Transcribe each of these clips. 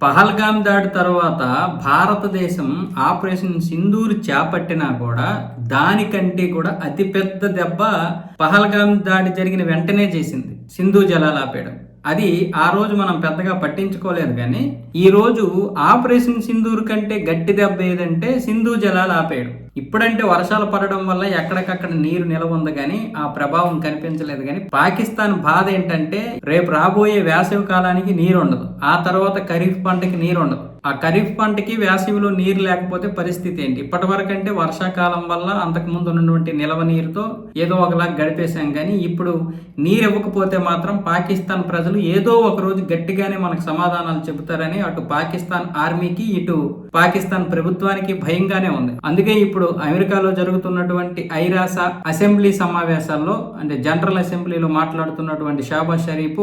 పహల్గామ్ దాడి తర్వాత భారతదేశం ఆపరేషన్ సింధూర్ చేపట్టినా కూడా దానికంటే కూడా అతిపెద్ద దెబ్బ పహల్గామ్ దాడి జరిగిన వెంటనే చేసింది సింధు జలాలు ఆపేయడం అది ఆ రోజు మనం పెద్దగా పట్టించుకోలేదు కానీ ఈ రోజు ఆపరేషన్ సింధూర్ కంటే గట్టి దెబ్బ ఏదంటే సింధు జలాలు ఆపేయడం ఇప్పుడంటే వర్షాలు పడడం వల్ల ఎక్కడికక్కడ నీరు నిలవ ఉంది కానీ ఆ ప్రభావం కనిపించలేదు కానీ పాకిస్తాన్ బాధ ఏంటంటే రేపు రాబోయే వేసవి కాలానికి నీరు ఉండదు. ఆ తర్వాత ఖరీఫ్ పంటకి నీరు ఉండదు. ఆ ఖరీఫ్ పంటకి వేసవిలో నీరు లేకపోతే పరిస్థితి ఏంటి? ఇప్పటి వరకు అంటే వర్షాకాలం వల్ల అంతకుముందు ఉన్నటువంటి నిలవ నీరుతో ఏదో ఒకలా గడిపేశాం కానీ ఇప్పుడు నీరు ఇవ్వకపోతే మాత్రం పాకిస్తాన్ ప్రజలు ఏదో ఒక రోజు గట్టిగానే మనకు సమాధానాలు చెబుతారని అటు పాకిస్తాన్ ఆర్మీకి ఇటు పాకిస్తాన్ ప్రభుత్వానికి భయంగానే ఉంది. అందుకే ఇప్పుడు ఇప్పుడు అమెరికాలో జరుగుతున్నటువంటి ఐరాస అసెంబ్లీ సమావేశాల్లో అంటే జనరల్ అసెంబ్లీలో మాట్లాడుతున్నటువంటి షాబాజ్ షరీఫ్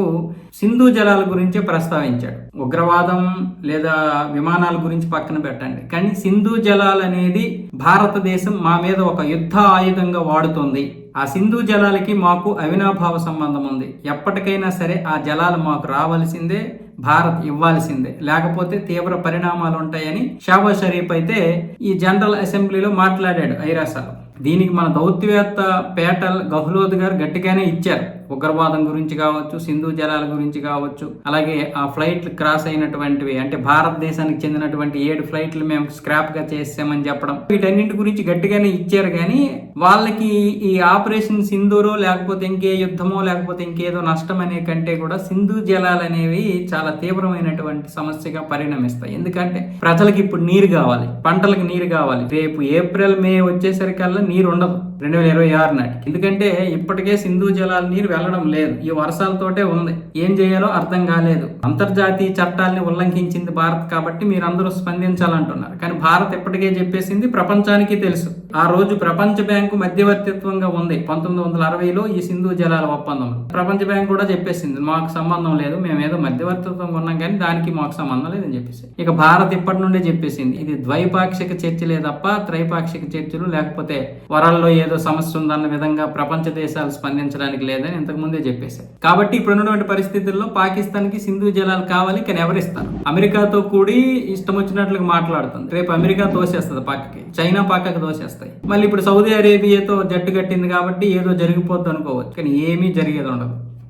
సింధు జలాల గురించి ప్రస్తావించాడు. ఉగ్రవాదం లేదా విమానాల గురించి పక్కన పెట్టండి. కానీ సింధు జలాలు అనేది భారతదేశం మా మీద ఒక యుద్ధ ఆయుధంగా వాడుతుంది. ఆ సింధు జలాలకి మాకు అవినాభావ సంబంధం ఉంది. ఎప్పటికైనా సరే ఆ జలాలు మాకు రావాల్సిందే. భారత్ ఇవ్వాల్సిందే. లేకపోతే తీవ్ర పరిణామాలు ఉంటాయని షాబా షరీఫ్ అయితే ఈ జనరల్ అసెంబ్లీలో మాట్లాడాడు ఐరాసాలో దీనికి మన దౌత్యవేత్త పేటల్ గహ్లోద్ గారు గట్టిగానే ఇచ్చారు. ఉగ్రవాదం గురించి కావచ్చు సింధు జలాల గురించి కావచ్చు అలాగే ఆ ఫ్లైట్లు క్రాస్ అయినటువంటివి అంటే భారతదేశానికి చెందినటువంటి ఏడు ఫ్లైట్లు మేము స్క్రాప్గా చేసామని చెప్పడం. వీటన్నింటి గురించి గట్టిగానే ఇచ్చారు కానీ వాళ్ళకి ఈ ఆపరేషన్ సింధూరో లేకపోతే ఇంకే యుద్ధమో లేకపోతే ఇంకేదో నష్టం అనే కంటే కూడా సింధు జలాలు అనేవి చాలా తీవ్రమైనటువంటి సమస్యగా పరిణమిస్తాయి. ఎందుకంటే ప్రజలకు ఇప్పుడు నీరు కావాలి పంటలకు నీరు కావాలి. రేపు ఏప్రిల్ మే వచ్చేసరికల్లా నీరు ఉండదు. రెండు వేల ఇరవై ఆరు నాటికి. ఎందుకంటే ఇప్పటికే సింధు జలాల నీరు వెళ్ళడం లేదు. ఈ వర్షాలతోటే ఉంది. ఏం చేయాలో అర్థం కాలేదు. అంతర్జాతీయ చట్టాలని ఉల్లంఘించింది భారత్ కాబట్టి మీరందరూ స్పందించాలంటున్నారు. కానీ భారత్ ఇప్పటికే చెప్పేసింది ప్రపంచానికి తెలుసు. ఆ రోజు ప్రపంచ బ్యాంకు మధ్యవర్తిత్వంగా ఉంది. పంతొమ్మిది వందల అరవైలో ఈ సింధు జలాల ఒప్పందం. ప్రపంచ బ్యాంకు కూడా చెప్పేసింది మాకు సంబంధం లేదు మేము ఏదో మధ్యవర్తిత్వంగా ఉన్నాం కానీ దానికి మాకు సంబంధం లేదని చెప్పేసి. ఇక భారత్ ఇప్పటి నుండే చెప్పేసింది ఇది ద్వైపాక్షిక చర్చలే తప్ప త్రైపాక్షిక చర్చలు లేకపోతే వరల్లో ఏదో సమస్య ఉందన్న విధంగా ప్రపంచ దేశాలు స్పందించడానికి లేదని ఇంతకు ముందే చెప్పేశారు కాబట్టి ఇప్పుడు ఉన్నటువంటి పరిస్థితుల్లో పాకిస్తాన్కి సింధు జలాలు కావాలి కానీ ఎవరిస్తారు అమెరికాతో కూడి ఇష్టం వచ్చినట్లుగా మాట్లాడుతుంది. రేపు అమెరికా తోసేస్తుంది పక్కకి చైనా పక్కకి తోసేస్తాయి మళ్ళీ ఇప్పుడు సౌదీ అరేబియాతో జట్టు కట్టింది కాబట్టి ఏదో జరిగిపోద్ది అనుకోవచ్చు. కానీ ఏమీ జరిగేది ఉండదు.